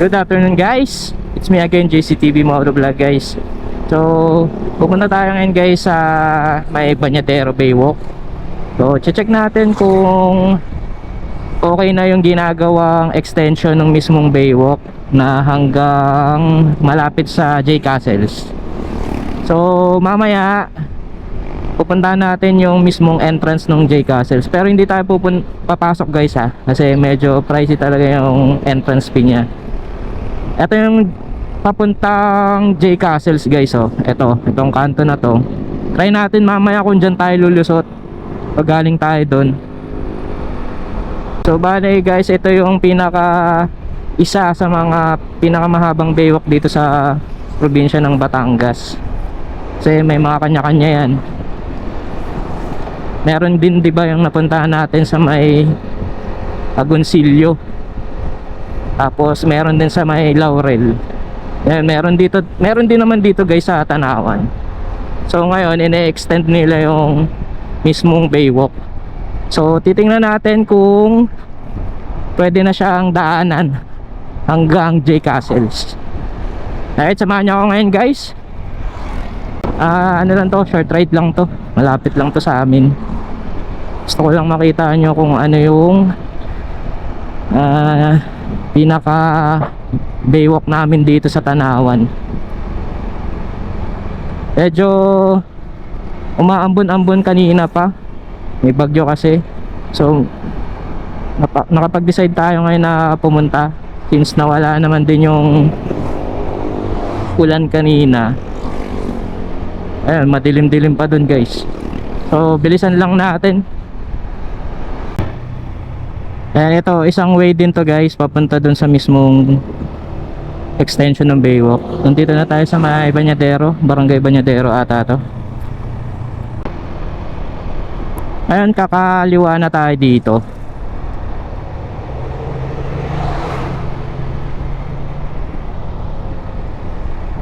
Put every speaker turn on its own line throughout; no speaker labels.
Good afternoon guys. It's me again JCTV Motovlog guys. So, pupunta tayo ngayon guys sa may Banyadero Baywalk. So, check natin kung okay na yung ginagawang extension ng mismong Baywalk na hanggang malapit sa J Castles. So, mamaya pupuntahan natin yung mismong entrance ng J Castles. Pero hindi tayo pupun papasok guys ha. Kasi medyo pricey talaga yung entrance fee niya. Ito yung papuntang J Castles guys oh. Ito, itong kanto na to. Try natin mamaya kung dyan tayo lulusot. Pag galing tayo dun. So bale guys, ito yung pinaka isa sa mga pinakamahabang baywalk dito sa probinsya ng Batangas. Kasi may mga kanya-kanya yan. Meron din 'di ba yung napuntahan natin sa may Agoncillo. Tapos meron din sa may Laurel. Yan, meron dito, meron din naman dito guys sa Tanawan. So ngayon ine-extend nila yung mismong baywalk. So titingnan natin kung pwede na siyang daanan hanggang J Castles. Alright, samahan niyo ako ngayon guys. Ah, ano lang to, short ride lang to. Malapit lang to sa amin. Gusto ko lang makita nyo kung ano yung ah, pinaka baywalk namin dito sa Tanawan. Medyo umaambon-ambon kanina pa. May bagyo kasi. So nakapag-decide tayo ngayon na pumunta since nawala naman din yung ulan kanina. Ayan, madilim-dilim pa dun guys. So, bilisan lang natin. Ayan, ito, isang way din to guys, papunta dun sa mismong extension ng Baywalk. Nandito na tayo sa may Banyadero, Barangay Banyadero ata to. Ayan, kakaliwa na tayo dito.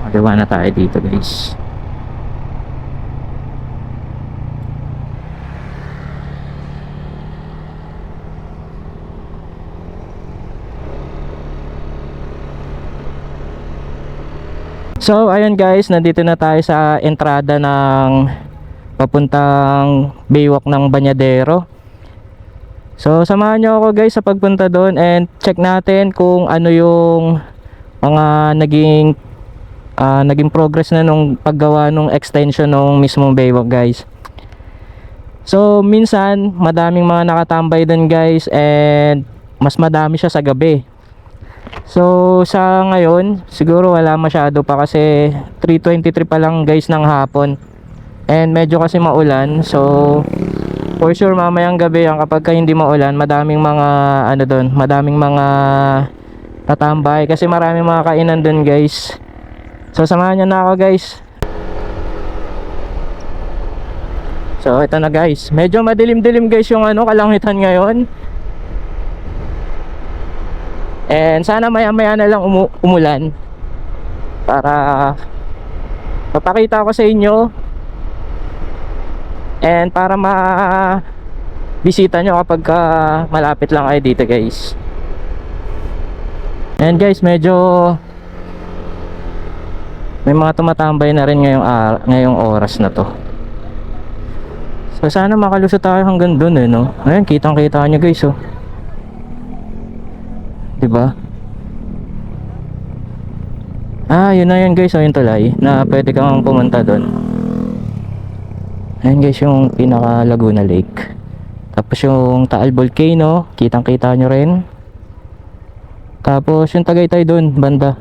Kakaliwa na tayo dito guys. So ayun guys, nandito na tayo sa entrada ng papuntang Baywalk ng Banyadero. So samahan nyo ako guys sa pagpunta doon and check natin kung ano yung mga naging ah, naging progress na nung paggawa nung extension ng mismong Baywalk guys. So minsan madaming mga nakatambay doon guys and mas madami siya sa gabi. So sa ngayon, siguro wala masyado pa kasi 3.23 pa lang guys ng hapon. And medyo kasi maulan. So for sure mamayang gabi yan kapag ka hindi maulan, madaming mga ano doon, madaming mga tatambay kasi maraming mga kainan doon guys. So samahan niyo na ako guys. So ito na guys. Medyo madilim-dilim guys yung ano kalangitan ngayon. And sana maya maya na lang umu- umulan. Para papakita ko sa inyo. And para ma bisita nyo kapag ka malapit lang kayo dito guys. And guys medyo may mga tumatambay na rin ngayong, ar- ngayong oras na to. So sana makalusot tayo hanggang dun eh no? Ayun kitang kita nyo guys oh 'di ba? Ah, yun na yun guys, oh, yung tulay na pwede kang pumunta doon. Ayun guys, yung pinaka Laguna Lake. Tapos yung Taal Volcano, kitang-kita nyo rin. Tapos yung Tagaytay doon, banda.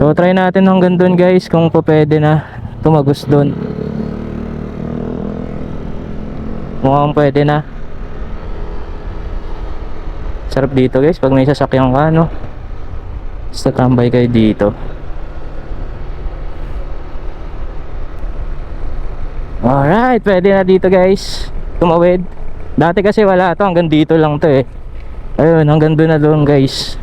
So try natin hanggang doon guys kung po pwede na tumagos doon. Mukhang pwede na. Sarap dito guys pag may sasakyan ka no. Basta tambay kayo dito. Alright, pwede na dito guys. Tumawid. Dati kasi wala to, hanggang dito lang to eh. Ayun, hanggang doon na doon guys.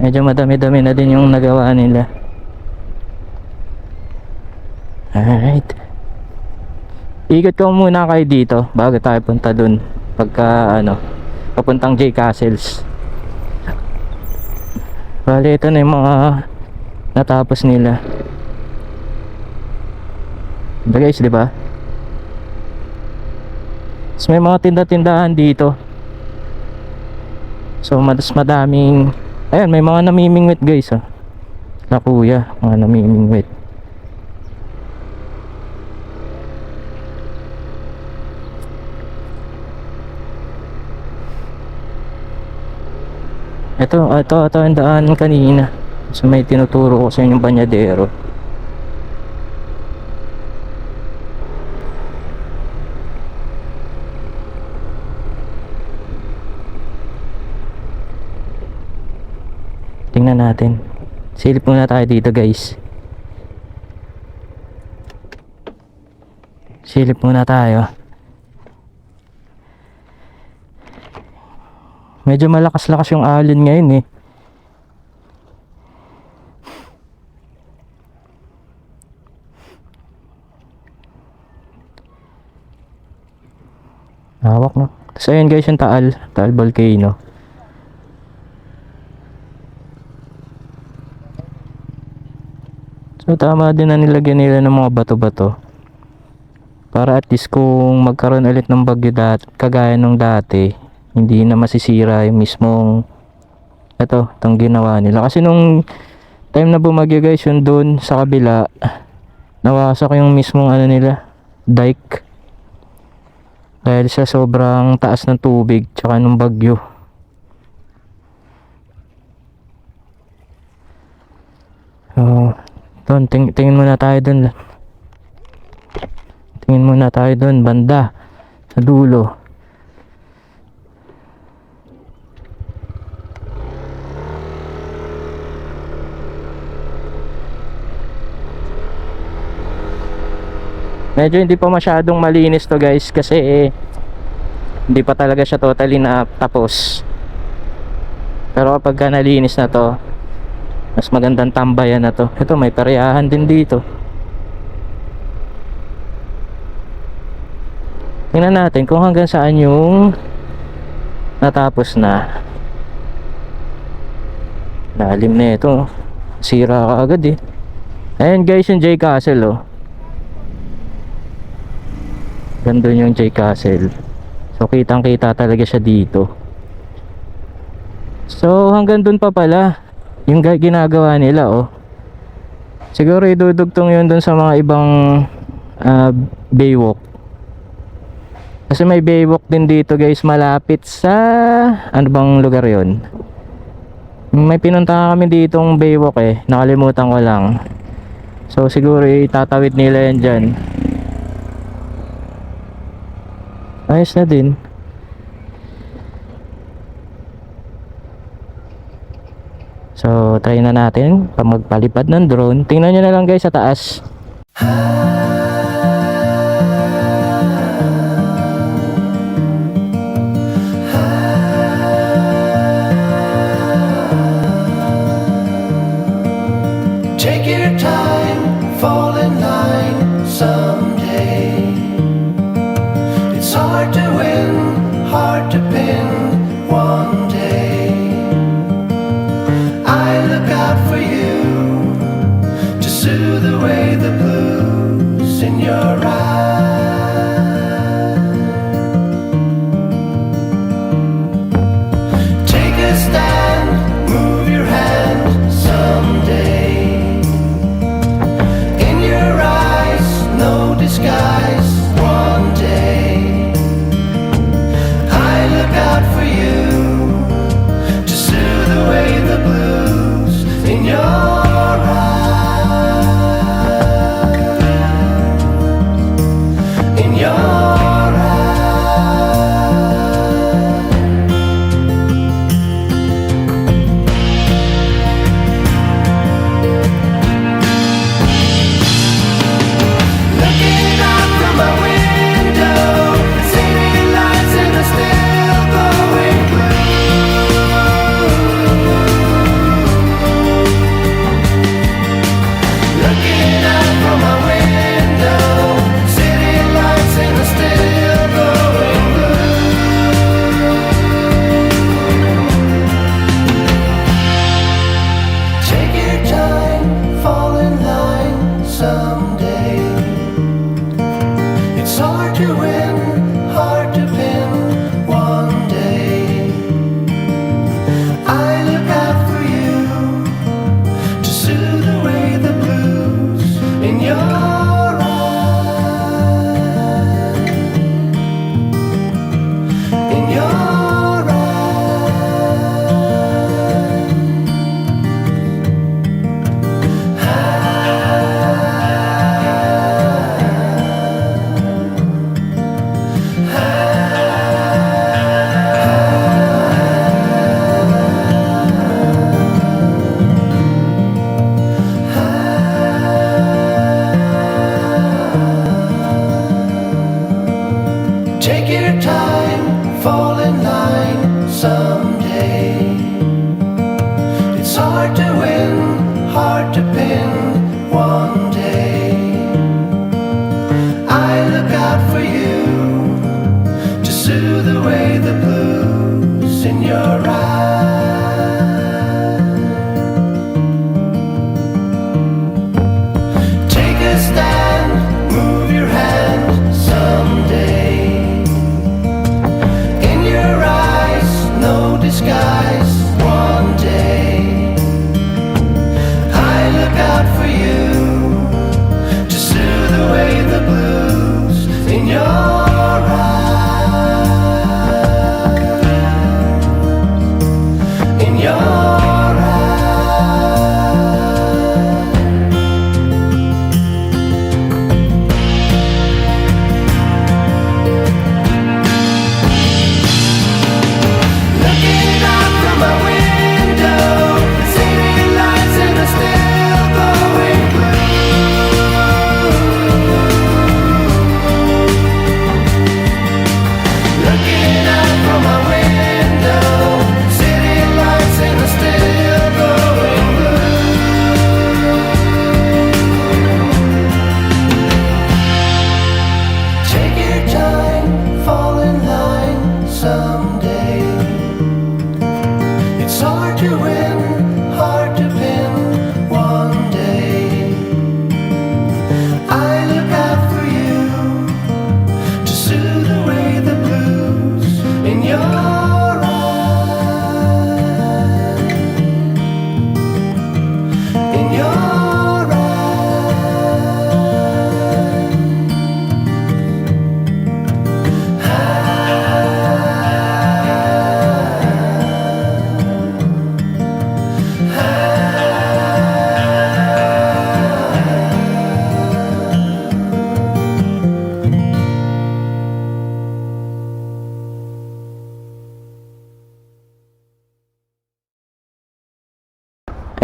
Medyo madami-dami na din yung nagawa nila. Alright. Ikot ko muna kayo dito bago tayo punta dun. Pagka ano, papuntang J Castles. Bali, ito na yung mga natapos nila. Ito guys, di ba? Tapos may mga tinda-tindahan dito. So, mas madaming... Ayan, may mga namimingwit guys, ah. Na kuya, mga namimingwit. Ito, ito, ito ang daanan kanina. So may tinuturo ko sa inyong banyadero. Tingnan natin. Silip muna tayo dito guys. Silip muna tayo. Medyo malakas-lakas yung alon ngayon eh. Hawak no. So ayun guys yung Taal, Taal Volcano. So tama din na nilagyan nila ng mga bato-bato. Para at least kung magkaroon ulit ng bagyo dat kagaya nung dati, hindi na masisira yung mismong ito, itong ginawa nila. Kasi nung time na bumagyo guys, yun doon sa kabila, nawasak yung mismong ano nila, dike. Dahil sa sobrang taas ng tubig, tsaka nung bagyo. So, doon, ting tingin muna tayo doon. Tingin muna tayo doon, banda, sa dulo. Medyo hindi pa masyadong malinis to guys kasi eh, hindi pa talaga siya totally na tapos. Pero kapag ka nalinis na to, mas magandang tambayan na to. Ito may parehahan din dito. Tingnan natin kung hanggang saan yung natapos na. Lalim na ito. Sira ka agad eh. Ayan guys yung J Castle oh. Gandun yung J Castle. So kitang kita talaga siya dito. So hanggang dun pa pala yung ga- ginagawa nila oh. Siguro idudugtong yun dun sa mga ibang ah, baywalk. Kasi may baywalk din dito guys malapit sa ano bang lugar yon? May pinuntahan kami ditong baywalk eh. Nakalimutan ko lang. So siguro itatawid nila yan dyan. Ayos na din. So, try na natin pa magpalipad ng drone. Tingnan nyo na lang guys sa taas.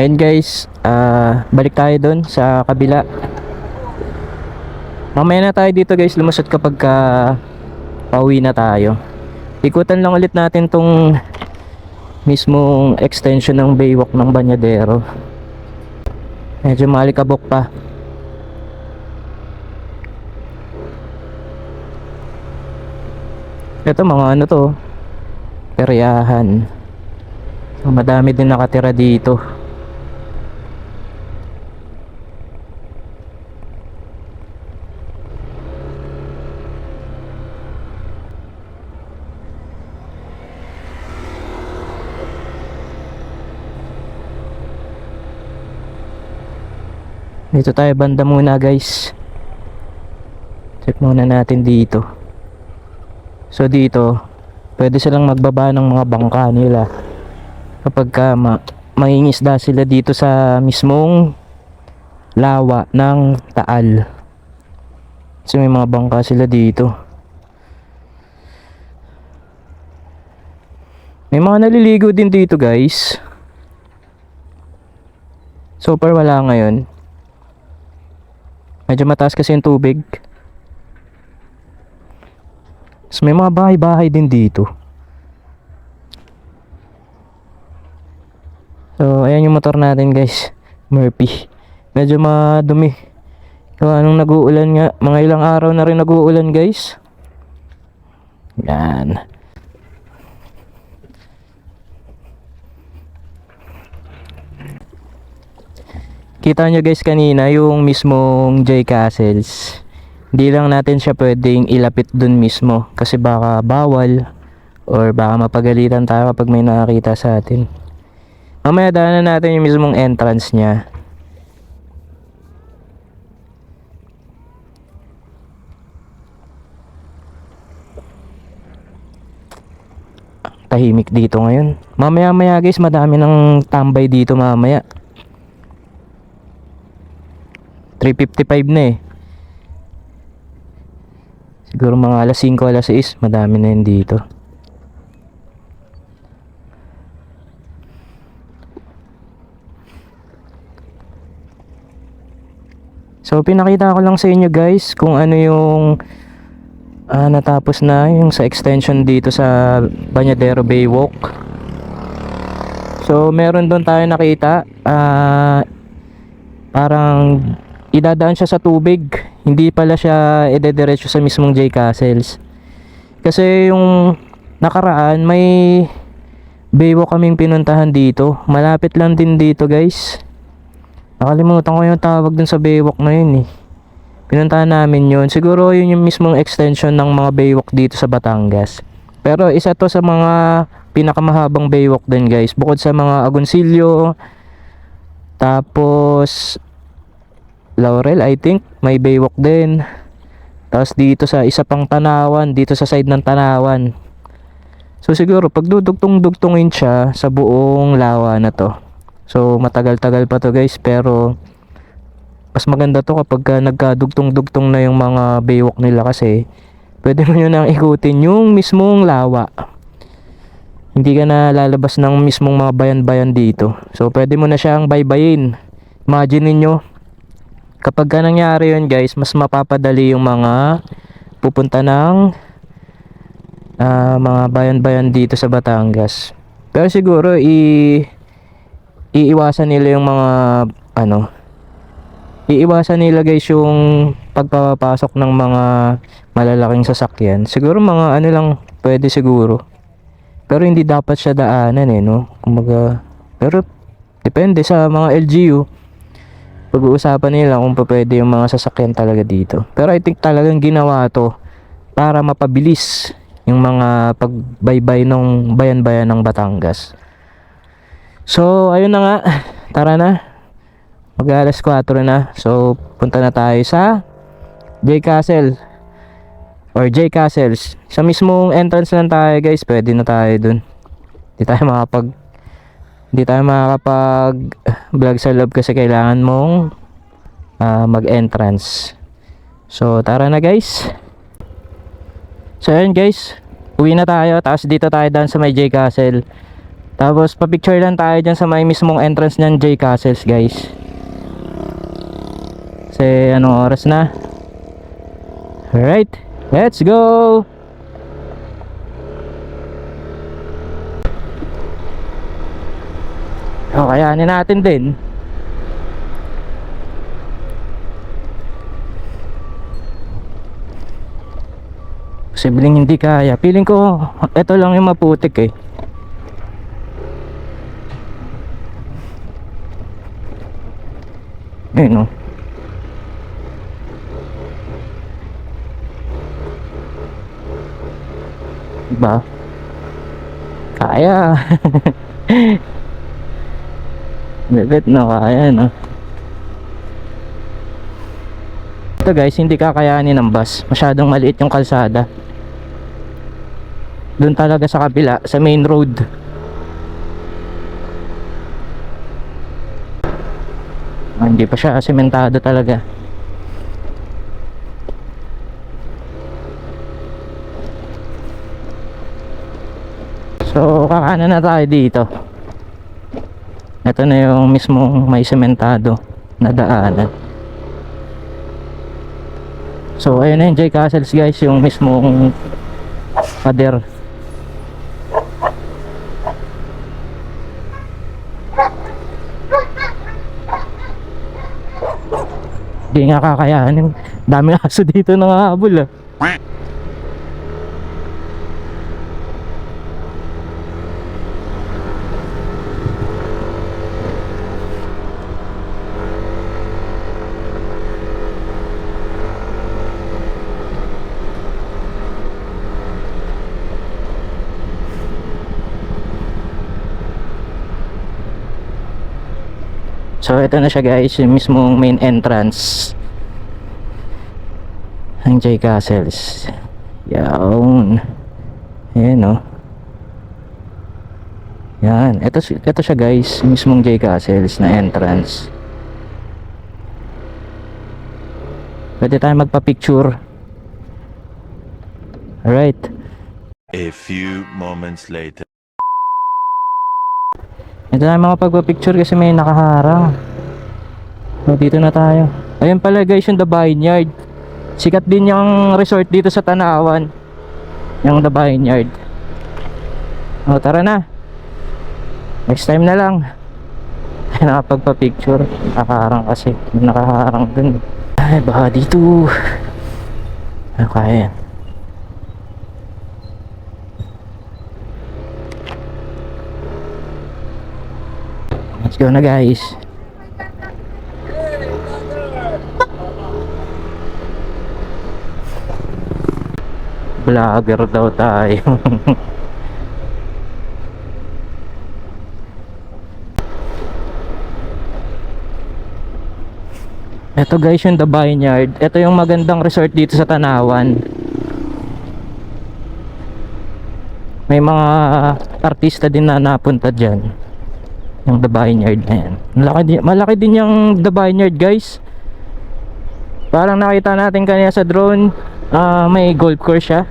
Ayun guys, ah, balik tayo doon sa kabila. Mamaya na tayo dito guys, lumusot kapag ka pauwi na tayo. Ikutan lang ulit natin tong mismong extension ng baywalk ng Banyadero. Medyo malikabok pa. Ito mga ano to, peryahan. So, madami din nakatira dito. Dito tayo banda muna guys. Check muna natin dito. So dito, pwede silang magbaba ng mga bangka nila. Kapag ka ma mangingisda sila dito sa mismong lawa ng Taal. So may mga bangka sila dito. May mga naliligo din dito guys. So far wala ngayon. Medyo mataas kasi yung tubig. Tapos may mga bahay-bahay din dito. So, ayan yung motor natin guys. Murphy. Medyo madumi. So, anong nag-uulan nga. Mga ilang araw na rin nag-uulan guys. Yan. Kita nyo guys kanina yung mismong J Castles. Hindi lang natin siya pwedeng ilapit dun mismo kasi baka bawal or baka mapagalitan tayo kapag may nakakita sa atin. Mamaya daanan natin yung mismong entrance niya. Tahimik dito ngayon. Mamaya maya guys, madami ng tambay dito mamaya. 3.55 na eh. Siguro mga alas 5, alas 6, madami na yun dito. So pinakita ko lang sa inyo guys kung ano yung ah, natapos na yung sa extension dito sa Banyadero Baywalk. So meron doon tayo nakita ah parang idadaan siya sa tubig. Hindi pala siya idediretso sa mismong J Castles. Kasi yung nakaraan may baywalk kaming pinuntahan dito. Malapit lang din dito guys. Nakalimutan ko yung tawag dun sa baywalk na yun eh. Pinuntahan namin yun. Siguro yun yung mismong extension ng mga baywalk dito sa Batangas. Pero isa to sa mga pinakamahabang baywalk din guys. Bukod sa mga agonsilyo, tapos Laurel I think may baywalk din. Tapos dito sa isa pang tanawan, dito sa side ng tanawan. So siguro pag dudugtong-dugtungin siya sa buong lawa na to. So matagal-tagal pa to guys pero mas maganda to kapag ka nagkadugtong-dugtong na yung mga baywalk nila kasi pwede mo nyo nang ikutin yung mismong lawa. Hindi ka na lalabas ng mismong mga bayan-bayan dito. So pwede mo na siyang baybayin. Imagine niyo kapag ka nangyari yun guys, mas mapapadali yung mga pupunta ng ah, mga bayan-bayan dito sa Batangas. Pero siguro i iiwasan nila yung mga ano iiwasan nila guys yung pagpapasok ng mga malalaking sasakyan. Siguro mga ano lang pwede siguro. Pero hindi dapat siya daanan eh no. Kumbaga pero depende sa mga LGU pag-uusapan nila kung pa pwede yung mga sasakyan talaga dito. Pero I think talagang ginawa to para mapabilis yung mga pagbaybay ng bayan-bayan ng Batangas. So, ayun na nga. Tara na. Mag alas 4 na. So, punta na tayo sa J Castle. Or J Castles. Sa mismong entrance lang tayo guys. Pwede na tayo dun. Hindi tayo makapag hindi tayo makakapag vlog sa loob kasi kailangan mong ah, mag-entrance. So, tara na guys. So, ayun guys. Uwi na tayo. Tapos dito tayo daan sa may J Castle. Tapos pa-picture lang tayo dyan sa may mismong entrance ng J Castles guys. Kasi anong oras na? Alright, let's go! O, kayanin natin din. Posibleng hindi kaya. Feeling ko, ito lang yung maputik eh. Ayun o. Diba? Kaya. Bebet no, kaya no. Ito guys, hindi kakayanin ng bus. Masyadong maliit yung kalsada. Doon talaga sa kabila, sa main road. Ah, hindi pa siya sementado talaga. So, kakanan na tayo dito. Ito na yung mismong may sementado na daanan. So, ayun na yung J Castles guys, yung mismong pader. Hindi nga kakayanin. Dami aso dito nangahabol ah. So ito na siya guys, yung mismong main entrance ng J Castles. Yawn. Ayan o. Yan. Ito, ito siya guys, yung mismong J Castles na entrance. Pwede tayo magpa-picture. Alright.
A few moments later.
Ito na mga pagpa-picture kasi may nakaharang. So, dito na tayo. Ayun pala guys yung The Vineyard. Sikat din yung resort dito sa Tanawan. Yung The Vineyard. O tara na. Next time na lang. Nakapagpa-picture. Nakaharang kasi. Nakaharang dun. Ay baka dito. Ano kaya yan? Let's go na guys. Vlogger daw tayo. Ito guys yung The Vineyard. Ito yung magandang resort dito sa Tanawan. May mga artista din na napunta dyan. Yung The Vineyard na yan. Malaki din, malaki din yung The Vineyard guys. Parang nakita natin kanina sa drone. ah, may golf course siya.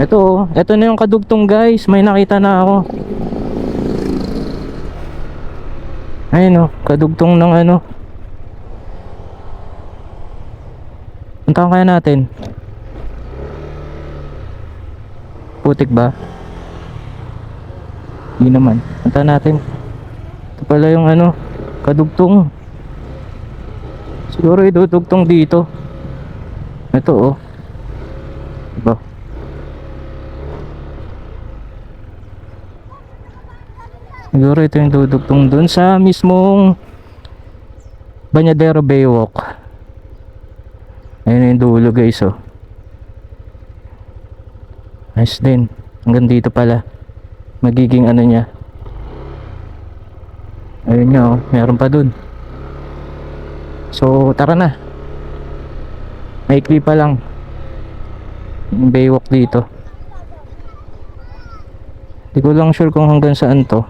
Ito, oh. ito na yung kadugtong guys. May nakita na ako. Ayun oh, kadugtong ng ano. Puntahan kaya natin. Putik ba? Hindi naman. Punta natin. Ito pala yung ano, kadugtong. Siguro idudugtong dito. Ito oh. Diba? Siguro ito yung dudugtong dun sa mismong Banyadero Baywalk. Ayun yung dulo guys oh. Nice din. Hanggang dito pala. Magiging ano niya. Ayun nga oh. Meron pa dun. So tara na. Maikli pa lang. Yung baywalk dito. Hindi ko lang sure kung hanggang saan to.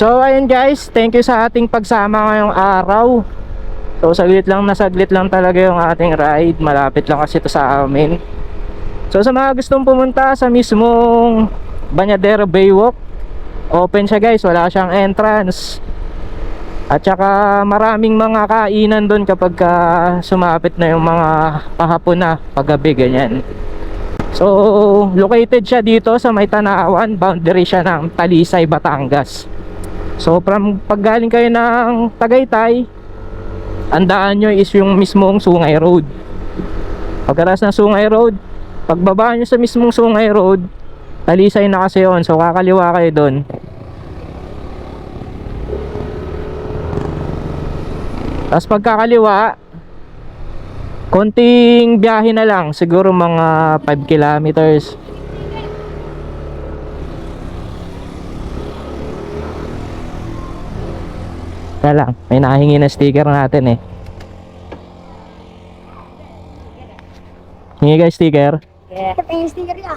So ayun guys, thank you sa ating pagsama ngayong araw. So saglit lang na saglit lang talaga yung ating ride. Malapit lang kasi ito sa amin. So sa mga gustong pumunta sa mismong Banyadero Baywalk, open siya guys, wala siyang entrance. At saka maraming mga kainan doon kapag ka sumapit na yung mga pahapon na paggabi ganyan. So located siya dito sa May Tanawan, boundary siya ng Talisay, Batangas. So from paggaling kayo ng Tagaytay, ang daan nyo is yung mismong Sungay Road. Pagkaras ng Sungay Road, pagbaba nyo sa mismong Sungay Road, Talisay na kasi yun. So kakaliwa kayo doon. Tapos pagkakaliwa, konting biyahe na lang. Siguro mga 5 kilometers. Kaya lang, may nahingi na sticker natin eh. Hingi guys sticker.
Ito yung sticker niya.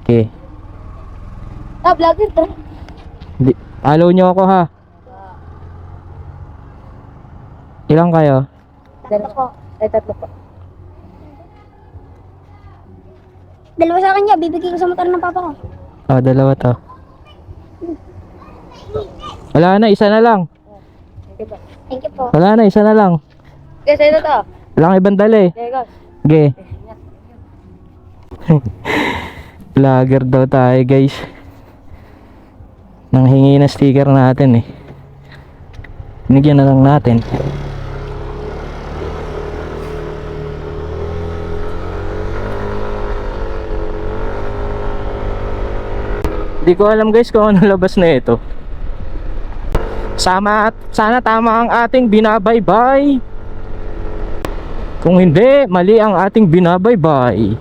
Okay.
Ah, vlogger to.
Di, follow nyo ako ha. Ilang kayo?
Dalawa po. Ay, tatlo po. Dalawa sa akin niya, bibigay ko sa motor ng papa ko.
Oh, dalawa to. Wala na, isa na lang.
Thank you po.
Wala na, isa na lang.
Okay, sa'yo na to.
Wala ibang dali.
Okay, go.
Ge. Vlogger daw tayo guys. Nang hingi na sticker natin eh. Binigyan na lang natin. Hindi ko alam guys kung ano labas na ito. Sama sana tama ang ating binabaybay. Kung hindi, mali ang ating binabaybay.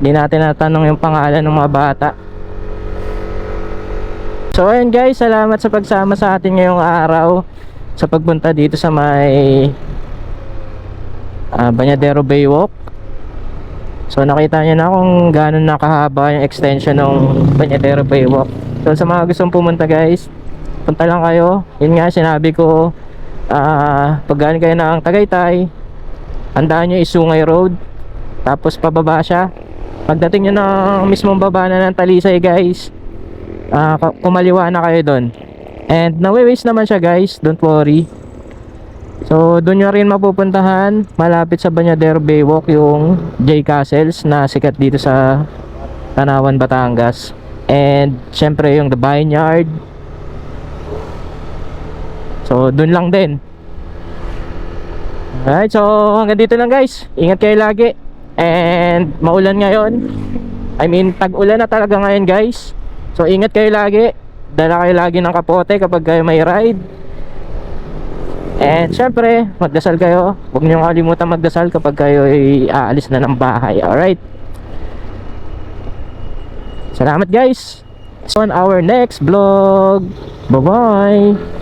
Hindi natin natanong yung pangalan ng mga bata. So ayun guys, salamat sa pagsama sa atin ngayong araw sa pagpunta dito sa may ah, Banyadero Baywalk. So nakita niyo na kung gaano nakahaba yung extension ng Banyadero Baywalk. So sa mga gustong pumunta guys, punta lang kayo. Yun nga sinabi ko, ah pag galing kayo ng Tagaytay, handaan nyo Isungay Road. Tapos pababa siya. Pagdating nyo ng mismong baba na ng Talisay guys, ka- kumaliwa na kayo doon. And nawe-waste naman siya guys, don't worry. So, doon nyo rin mapupuntahan malapit sa Banyadero Baywalk yung J Castles na sikat dito sa Tanawan, Batangas. And syempre yung The Vineyard. So, doon lang din. Alright, so hanggang dito lang guys. Ingat kayo lagi. And maulan ngayon. I mean, tag-ulan na talaga ngayon guys. So, ingat kayo lagi. Dala kayo lagi ng kapote kapag kayo may ride. And syempre, magdasal kayo. Huwag niyo kalimutan magdasal kapag kayo ay aalis na ng bahay. Alright? Salamat guys! So on our next vlog. Bye-bye!